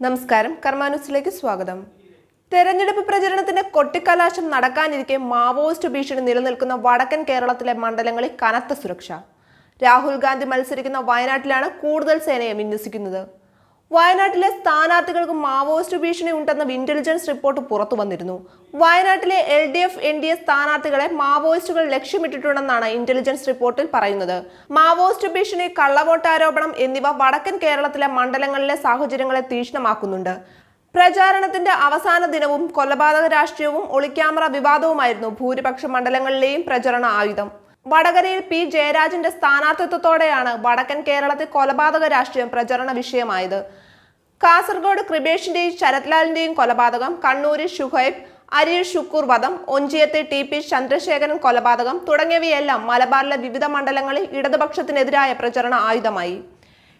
നമസ്കാരം. കർമാനുസിലേക്ക് സ്വാഗതം. തെരഞ്ഞെടുപ്പ് പ്രചരണത്തിന്റെ കൊട്ടിക്കലാശം നടക്കാനിരിക്കെ മാവോയിസ്റ്റ് ഭീഷണി നിലനിൽക്കുന്ന വടക്കൻ കേരളത്തിലെ മണ്ഡലങ്ങളിൽ കനത്ത സുരക്ഷ. രാഹുൽ ഗാന്ധി മത്സരിക്കുന്ന വയനാട്ടിലാണ് കൂടുതൽ സേനയെ വിന്യസിക്കുന്നത് വയനാട്ടിലെ സ്ഥാനാർത്ഥികൾക്ക് മാവോയിസ്റ്റ് ഭീഷണി ഉണ്ടെന്ന ഇന്റലിജൻസ് റിപ്പോർട്ട് പുറത്തു വന്നിരുന്നു. വയനാട്ടിലെ L D F N D A സ്ഥാനാർത്ഥികളെ മാവോയിസ്റ്റുകൾ ലക്ഷ്യമിട്ടിട്ടുണ്ടെന്നാണ് ഇന്റലിജൻസ് റിപ്പോർട്ടിൽ പറയുന്നത്. മാവോയിസ്റ്റ് ഭീഷണി കള്ളവോട്ടാരോപണം എന്നിവ വടക്കൻ കേരളത്തിലെ മണ്ഡലങ്ങളിലെ സാഹചര്യങ്ങളെ തീക്ഷ്ണമാക്കുന്നുണ്ട്. പ്രചാരണത്തിന്റെ അവസാന ദിനവും കൊലപാതക രാഷ്ട്രീയവും ഒളിക്യാമറ വിവാദവുമായിരുന്നു ഭൂരിപക്ഷ മണ്ഡലങ്ങളിലെയും പ്രചരണ ആയുധം. വടകരയിൽ പി ജയരാജന്റെ സ്ഥാനാർത്ഥിത്വത്തോടെയാണ് വടക്കൻ കേരളത്തിൽ കൊലപാതക രാഷ്ട്രീയം പ്രചരണ വിഷയമായത്. കാസർഗോഡ് കൃപേഷിന്റെയും ശരത്ലാലിന്റെയും കൊലപാതകം കണ്ണൂരിൽ ഷുഹൈബ് അരിയിൽ ഷുക്കൂർ വധം ഒഞ്ചിയത്തെ ടി പി ചന്ദ്രശേഖരൻ കൊലപാതകം തുടങ്ങിയവയെല്ലാം മലബാറിലെ വിവിധ മണ്ഡലങ്ങളിൽ ഇടതുപക്ഷത്തിനെതിരായ പ്രചരണ ആയുധമായി.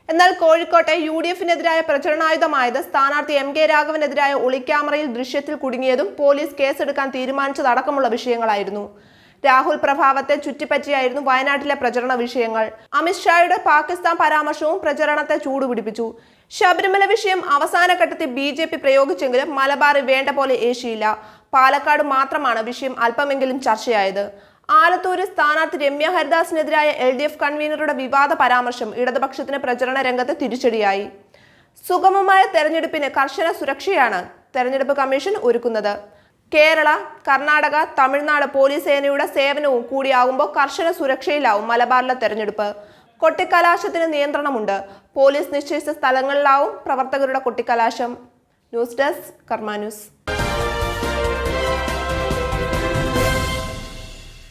എന്നാൽ കോഴിക്കോട്ടെ യു ഡി എഫിനെതിരായ പ്രചരണായുധമായത് സ്ഥാനാർത്ഥി എം കെ രാഘവനെതിരായ ഒളിക്യാമറയിൽ ദൃശ്യത്തിൽ കുടുങ്ങിയതും പോലീസ് കേസെടുക്കാൻ തീരുമാനിച്ചതടക്കമുള്ള വിഷയങ്ങളായിരുന്നു. രാഹുൽ പ്രഭാവത്തെ ചുറ്റിപ്പറ്റിയായിരുന്നു വയനാട്ടിലെ പ്രചരണ വിഷയങ്ങൾ. അമിത്ഷായുടെ പാകിസ്ഥാൻ പരാമർശവും പ്രചരണത്തെ ചൂടുപിടിപ്പിച്ചു. ശബരിമല വിഷയം അവസാന ഘട്ടത്തിൽ ബി ജെ പി പ്രയോഗിച്ചെങ്കിലും മലബാറിൽ വേണ്ട പോലെ ഏശിയില്ല. പാലക്കാട് മാത്രമാണ് വിഷയം അല്പമെങ്കിലും ചർച്ചയായത്. ആലത്തൂരിൽ സ്ഥാനാർത്ഥി രമ്യ ഹരിദാസിനെതിരായ എൽ ഡി എഫ് കൺവീനറുടെ വിവാദ പരാമർശം ഇടതുപക്ഷത്തിന് പ്രചരണ രംഗത്ത് തിരിച്ചടിയായി. സുഗമമായ തെരഞ്ഞെടുപ്പിന് കർശന സുരക്ഷയാണ് തെരഞ്ഞെടുപ്പ് കമ്മീഷൻ ഒരുക്കുന്നത്. കേരള കർണാടക തമിഴ്നാട് പോലീസ് സേനയുടെ സേവനവും കൂടിയാകുമ്പോൾ കർശന സുരക്ഷയിലാവും മലബാറിലെ തെരഞ്ഞെടുപ്പ്. കൊട്ടിക്കലാശത്തിന് നിയന്ത്രണമുണ്ട്. പോലീസ് നിശ്ചയിച്ച സ്ഥലങ്ങളിലാവും പ്രവർത്തകരുടെ കൊട്ടിക്കലാശം. News desk Karma news.